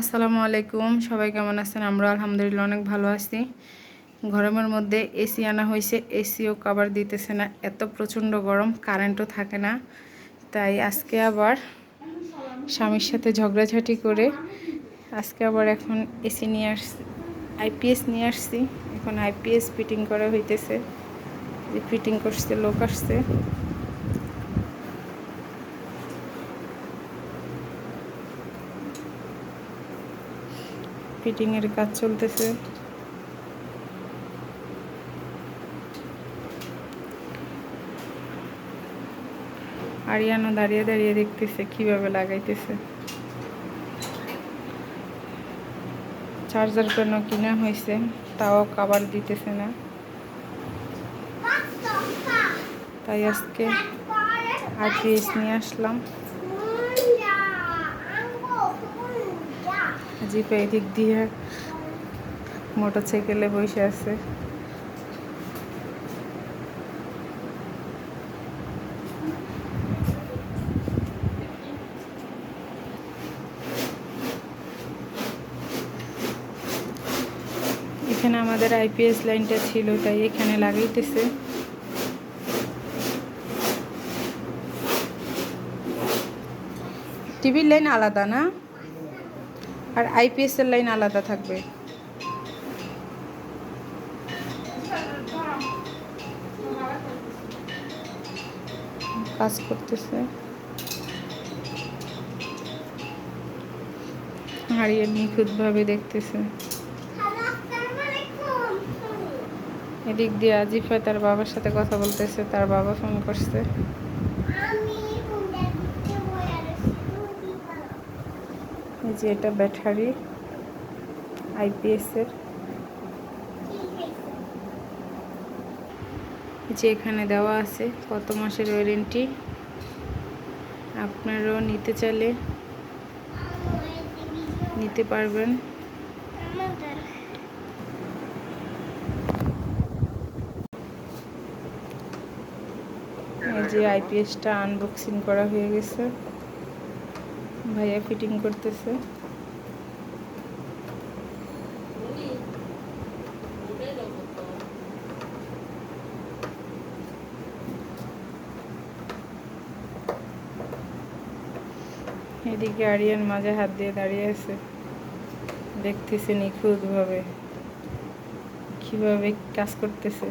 আসসালামু আলাইকুম, সবাই কেমন আছেন? আমরা আলহামদুলিল্লাহ অনেক ভালো আছি। গরমের মধ্যে এসি আনা হয়েছে, এসিও কাবার দিতেছে না, এত প্রচণ্ড গরম কারেন্টও থাকে না। তাই আজকে আবার স্বামীর সাথে ঝগড়াঝাটি করে আজকে আবার এখন এসি নিয়ে আসছি আইপিএস নিয়ে আসছি। এখন আইপিএস ফিটিং করা হইতেছে ফিটিং করছে, লোক আসছে। ফিটিংয়ের কাজ চলতেছে। আরিয়ানো দাঁড়িয়ে দাঁড়িয়ে দেখতেছে কীভাবে লাগাইতেছে। চার্জার কেন কিনা হয়েছে তাও কাবার দিতেছে না। তাই আজকে আরপিএস নিয়ে আসলাম। জিপে এদিক দিয়ে মোটর সাইকেলে বসে আছে। এখানে আমাদের আইপিএস লাইনটা ছিল, তাই এখানে লাগাইতেছে। টিভির লাইন আলাদা না? আর আইপিএস এর লাইন আলাদা থাকবে। কাজ করতেছে। হারিয়ে নিখুঁতভাবে দেখতেছে। এদিক দিয়ে আজিফা তার বাবার সাথে কথা বলতেছে, তার বাবা ফোন করছে। যে এটা ব্যাটারি আইপিএসের। যে এখানে দেওয়া আছে কত মাসের ওয়ারেন্টি। আপনারাও নিতে চাইলে নিতে পারবেন। যে আইপিএসটা আনবক্সিং করা হয়ে গেছে। ভাইয়া ফিটিং করতেছে। এদিকে আরিয়ান মাঝে হাত দিয়ে দাঁড়িয়ে আছে। দেখতেছে নিখুঁতভাবে। কীভাবে কাজ করতেছে।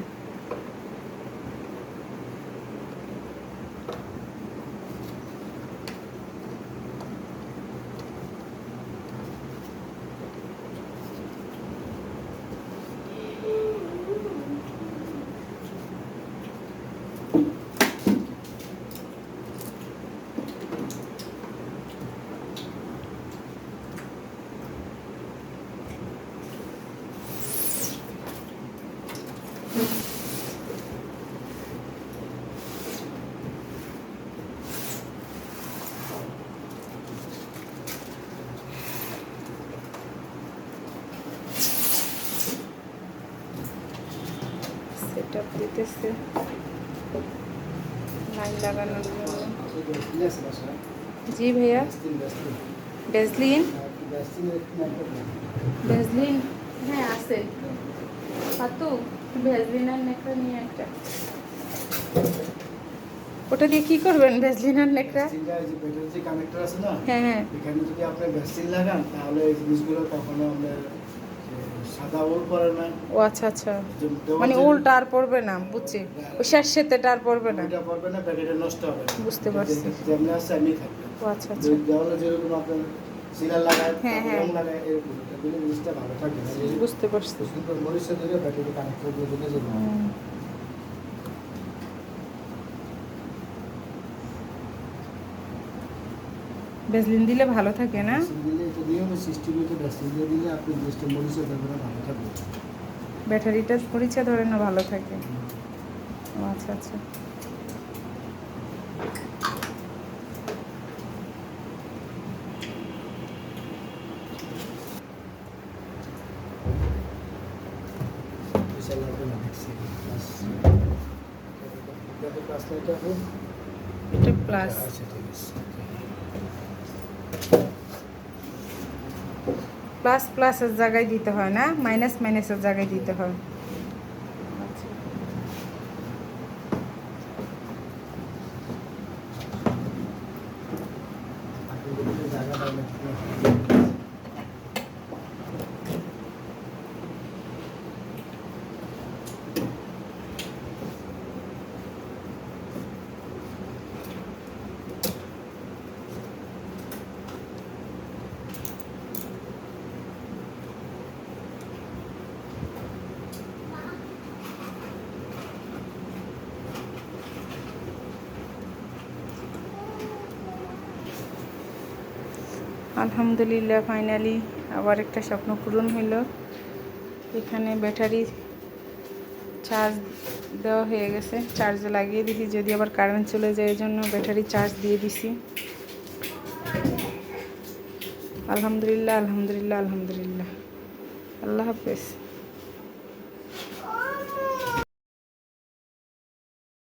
দিতেছে। লাইন লাগানোর জন্য। জি ভাইয়া। ভেসলিন ভেসলিন হ্যাঁ আছে। পাতু ভেসলিন আর নেকড়া নিয়ে একটা। ওটা দিয়ে কি করবেন ভেসলিন আর নেকড়া? কানেক্টর আছে না হ্যাঁ হ্যাঁ। এখানে যদি আপনি ভ্যাকসিন লাগান তাহলে এই জিনিসগুলো কখনো না ও আচ্ছা আচ্ছা। মানে উলটা আর পড়বে না বুঝছি। ওই শেষ সেতেটা আর পড়বে না। পড়বে না প্যাকেটে নষ্ট হবে বুঝতে পারছি। যেমনি আছে এমনি থাকবে। ও আচ্ছা আচ্ছা। দেওয়ালে যেরকম আপনার সিলার লাগায় হ্যাঁ, হ্যাঁ। রং লাগায় এরকম। জিনিসটা ভালো থাকবে বুঝতে পারছি। সুন্দর মরিচের প্যাকেটে কানেক্ট করে দিয়ে দিলে যে হুম। ভেসলিন দিলে ভালো থাকে না? দিলে এটা দিয়ে হবে সিস্টেমে ভ্যাকসিন দিয়ে দিলে আপনি জিনিসটা ব্যাপারে ভালো থাকবে। ব্যাটারিটা পরিচয় ধরে না ভালো থাকে? আচ্ছা আচ্ছা। এটা প্লাস আচ্ছা ঠিক আছে। প্লাস প্লাসের জায়গায় দিতে হয় না মাইনাস মাইনাসের জায়গায় দিতে হয় আচ্ছা বাকিগুলোতে জায়গাটা আলহামদুলিল্লাহ ফাইনালি আবার একটা স্বপ্ন পূরণ হইল। এখানে ব্যাটারি চার্জ দেওয়া হয়ে গেছে। চার্জ লাগিয়ে দিছি, যদি আবার কারেন্ট চলে যায় এই জন্য ব্যাটারি চার্জ দিয়ে দিছি। আলহামদুলিল্লাহ আলহামদুলিল্লাহ আলহামদুলিল্লাহ। আল্লাহ হাফেজ।